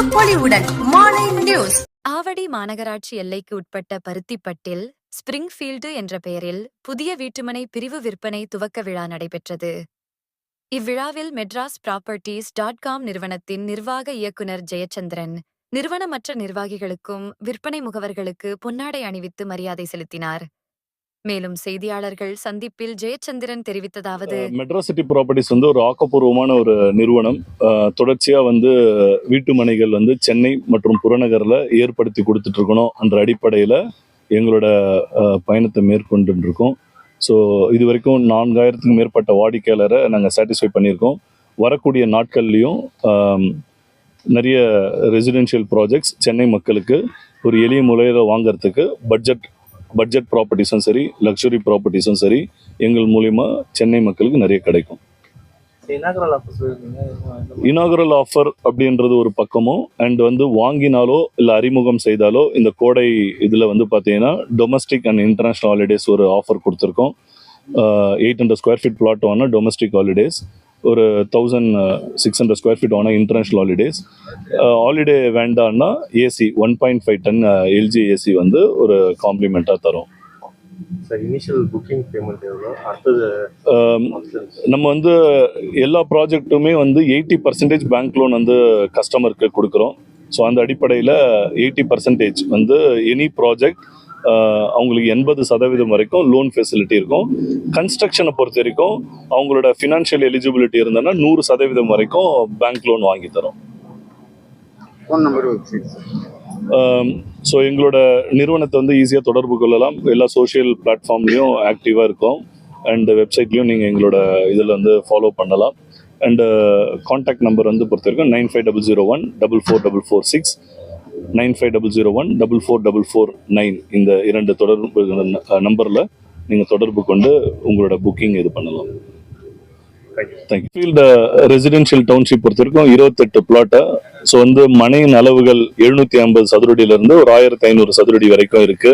பொலிவுடன் மாலை நியூஸ் ஆவடி மாநகராட்சி எல்லைக்கு உட்பட்ட பருத்திப்பட்டில் ஸ்பிரிங்ஃபீல்டு என்ற பெயரில் புதிய வீட்டுமனை பிரிவு விற்பனை துவக்க விழா நடைபெற்றது. இவ்விழாவில் மெட்ராஸ் ப்ராப்பர்ட்டிஸ் டாட் காம் நிறுவனத்தின் நிர்வாக இயக்குனர் ஜெயச்சந்திரன் நிறுவனமற்ற நிர்வாகிகளுக்கும் விற்பனை முகவர்களுக்கு பொன்னாடை அணிவித்து மரியாதை செலுத்தினார். மேலும் செய்தியாளர்கள் சந்திப்பில் ஜெயச்சந்திரன் தெரிவித்ததாவது மெட்ரோ சிட்டி ப்ராப்பர்ட்டிஸ் வந்து ஒரு ஆக்கப்பூர்வமான ஒரு நிறுவனம். தொடர்ச்சியாக தொடர்ச்சியா வந்து வீட்டு மனைகள் வந்து சென்னை மற்றும் புறநகர்ல ஏற்படுத்தி கொடுத்துட்டு இருக்கணும் என்ற அடிப்படையில எங்களோட பயணத்தை மேற்கொண்டு இருக்கோம் ஸோ இது வரைக்கும் நான்காயிரத்துக்கும் மேற்பட்ட வாடிக்கையாளரை நாங்கள் சாட்டிஸ்ஃபை பண்ணியிருக்கோம். வரக்கூடிய நாட்கள்லையும் நிறைய ரெசிடென்ஷியல் ப்ராஜெக்ட்ஸ் சென்னை மக்களுக்கு ஒரு எளிய முறையில் வாங்கறதுக்கு பட்ஜெட் பட்ஜெட் ப்ராப்பர்ட்டிஸும் சரி லக்ஸுரி ப்ராப்பர்ட்டிஸும் சரி எங்கள் மூலிமா சென்னை மக்களுக்கு நிறைய கிடைக்கும். இனாகரல் ஆஃபர் அப்படின்றது ஒரு பக்கமும் அண்ட் வந்து வாங்கினாலோ இல்லை அறிமுகம் செய்தாலோ இந்த கோடை இதில் வந்து பார்த்தீங்கன்னா டொமஸ்டிக் அண்ட் இன்டர்நேஷ்னல் ஹாலிடேஸ் ஒரு ஆஃபர் கொடுத்துருக்கோம். Eight hundred square feet flat ஆன டொமஸ்டிக் ஹாலிடேஸ் ஒரு thousand six hundred square feet ஆன இன்டர்நேஷ்னல் ஹாலிடேஸ் ஹாலிடே வேண்டான்னா AC one point five ton LG AC வந்து ஒரு காம்ப்ளிமெண்ட்டாக தரும். இனிஷியல் புக்கிங் பேமெண்ட் எவ்வளோ அடுத்தது நம்ம வந்து எல்லா ப்ராஜெக்ட்டுமே வந்து எயிட்டி பர்சன்டேஜ் பேங்க் லோன் வந்து கஸ்டமருக்கு கொடுக்குறோம். ஸோ அந்த அடிப்படையில் எயிட்டி பர்சன்டேஜ் வந்து எனி ப்ராஜெக்ட் அவங்களுக்கு எண்பது சதவீதம் வரைக்கும் லோன் ஃபெசிலிட்டி இருக்கும். கன்ஸ்ட்ரக்ஷனை பொறுத்த வரைக்கும் அவங்களோட ஃபினான்ஷியல் எலிஜிபிலிட்டி இருந்ததுன்னா நூறு சதவீதம் வரைக்கும் பேங்க் லோன் வாங்கி தரோம். ஃபோன் நம்பர் ஸோ எங்களோட நிறுவனத்தை வந்து ஈஸியாக தொடர்பு கொள்ளலாம். எல்லா சோஷியல் பிளாட்ஃபார்ம்லேயும் ஆக்டிவாக இருக்கும். அண்ட் வெப்சைட்லேயும் நீங்கள் எங்களோட இதில் வந்து ஃபாலோ பண்ணலாம். அண்டு காண்டாக்ட் நம்பர் வந்து பொறுத்த வரைக்கும் nine five double zero one double four double four six nine five double zero one double four double four nine இந்த இரண்டு தொடர்பு நம்பரில் நீங்கள் தொடர்பு கொண்டு உங்களோட புக்கிங் இது பண்ணலாம். தேங்க்யூ ஃபீல்டு ரெசிடென்ஷியல் டவுன்ஷிப் பொறுத்த வரைக்கும் இருபத்தெட்டு பிளாட்டை ஸோ வந்து மனையின் அளவுகள் எழுநூத்தி ஐம்பது சதுரடியிலிருந்து ஒரு ஆயிரத்தி ஐநூறு சதுரடி வரைக்கும் இருக்கு.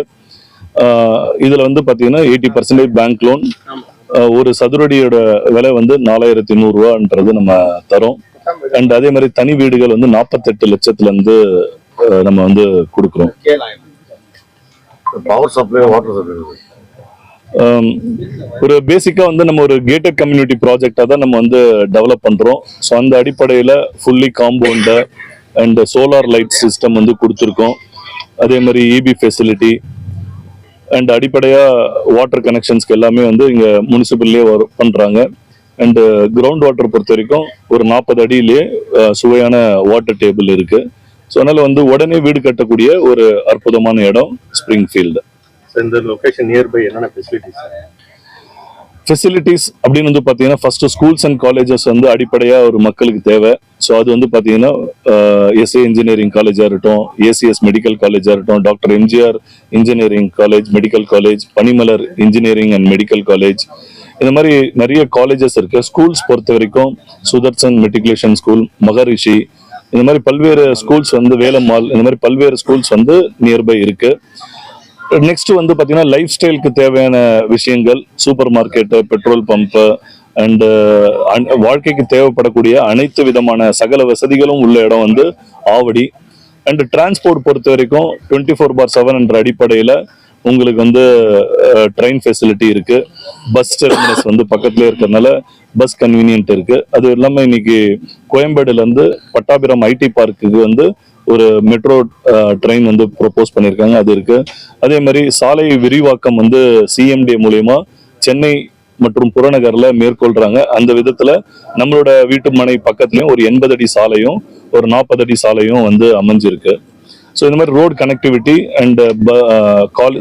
ஆஹ் இதுல வந்து பாத்தீங்கன்னா எயிட்டி பர்சன்டேஜ் பேங்க் லோன் ஒரு சதுரடியோட விலை வந்து நாலாயிரத்தி நூறுரூவான்றது நம்ம தரோம். அண்ட் அதே மாதிரி தனி வீடுகள் வந்து நாற்பத்தெட்டு லட்சத்துல இருந்து ஆஹ் நம்ம வந்து கொடுக்குறோம். பவர் சப்ளை வாட்டர் சப்ளை ஒரு பேசிக்கா வந்து நம்ம ஒரு கேட்டட் கம்யூனிட்டி ப்ராஜெக்டா தான் நம்ம வந்து டெவலப் பண்றோம். ஸோ அந்த அடிப்படையில fully compound and solar light system வந்து கொடுத்துருக்கோம். அதே மாதிரி இபி ஃபெசிலிட்டி அண்ட் அடிப்படையா வாட்டர் கனெக்ஷன்ஸ்க்கு எல்லாமே வந்து இங்க முனிசிபல்லே பண்றாங்க. அண்ட் கிரவுண்ட் வாட்டர் பொறுத்த வரைக்கும் ஒரு நாற்பது அடியிலேயே அஹ், சுவையான வாட்டர் டேபிள் இருக்கு. ஸோ அதனால வந்து உடனே வீடு கட்டக்கூடிய ஒரு அற்புதமான இடம் ஸ்ப்ரிங் ஃபீல்டு இந்த லொகேஷன் நியர்பை என்னென்ன ஃபெசிலிட்டிஸ் ஃபெசிலிட்டிஸ் அப்படின்னு வந்து பார்த்தீங்கன்னா ஃபர்ஸ்ட் ஸ்கூல்ஸ் அண்ட் காலேஜஸ் வந்து அடிப்படையாக ஒரு மக்களுக்கு தேவை. ஸோ அது வந்து பார்த்தீங்கன்னா எஸ்ஏ இன்ஜினியரிங் காலேஜாக இருக்கட்டும் ஏசிஎஸ் மெடிக்கல் காலேஜாக இருக்கட்டும் doctor MGR engineering college medical college Panimalar engineering and medical college இந்த மாதிரி நிறைய காலேஜஸ் இருக்கு. ஸ்கூல்ஸ் பொறுத்த வரைக்கும் சுதர்சன் மெட்ரிகுலேஷன் ஸ்கூல் மகரிஷி இந்த மாதிரி பல்வேறு ஸ்கூல்ஸ் வந்து வேலம்மாள் இந்த மாதிரி பல்வேறு ஸ்கூல்ஸ் வந்து நியர்பை இருக்கு. நெக்ஸ்ட் வந்து பாத்தீங்கன்னா லைஃப் ஸ்டைலுக்கு தேவையான விஷயங்கள் supermarket petrol pump and வாழ்க்கைக்கு தேவைப்படக்கூடிய அனைத்து விதமான சகல வசதிகளும் உள்ள இடம் வந்து ஆவடி. அண்ட் டிரான்ஸ்போர்ட் பொறுத்த வரைக்கும் டுவெண்ட்டி ஃபோர் பார் செவன் என்ற அடிப்படையில் உங்களுக்கு வந்து ட்ரெயின் ஃபெசிலிட்டி இருக்கு. பஸ் டெர்மினஸ் வந்து பக்கத்துலேயே இருக்கிறதுனால பஸ் கன்வீனியன்ட் இருக்கு. அது இல்லாமல் இன்னைக்கு கோயம்பேடுல இருந்து பட்டாபிரம் ஐடி பார்க்குக்கு வந்து ஒரு மெட்ரோ ட்ரெயின் வந்து ப்ரொப்போஸ் பண்ணியிருக்காங்க. அது இருக்கு. அதே மாதிரி சாலை விரிவாக்கம் வந்து சிஎம்டி மூலயமா சென்னை மற்றும் புறநகர்ல மேற்கொள்றாங்க. அந்த விதத்துல நம்மளோட வீட்டு மனை பக்கத்துலயும் ஒரு எண்பது அடி சாலையும் ஒரு நாற்பது அடி சாலையும் வந்து அமைஞ்சிருக்கு. ஸோ இந்த மாதிரி road connectivity and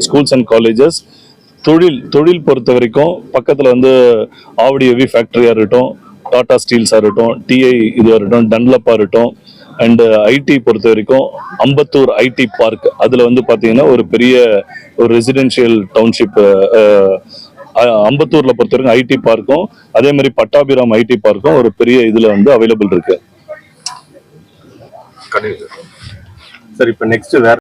schools and colleges தொழில் தொழில் பொறுத்த வரைக்கும் பக்கத்தில் வந்து ஆவடி ஹெவி ஃபேக்டரியா இருக்கட்டும் டாடா ஸ்டீல்ஸாக இருக்கட்டும் டிஐ இதுவாக இருக்கட்டும் டன்லப்பாக இருக்கட்டும் அண்டு ஐடி பொறுத்த வரைக்கும் அம்பத்தூர் ஐடி பார்க் அதில் வந்து பார்த்தீங்கன்னா ஒரு பெரிய ஒரு ரெசிடென்ஷியல் டவுன்ஷிப் அம்பத்தூரில் பொறுத்த வரைக்கும் ஐடி பார்க்கும் அதே மாதிரி பட்டாபிராம் ஐடி பார்க்கும் ஒரு பெரிய இதில் வந்து அவைலபிள் இருக்கு. சார் இப்போ நெக்ஸ்ட் வேற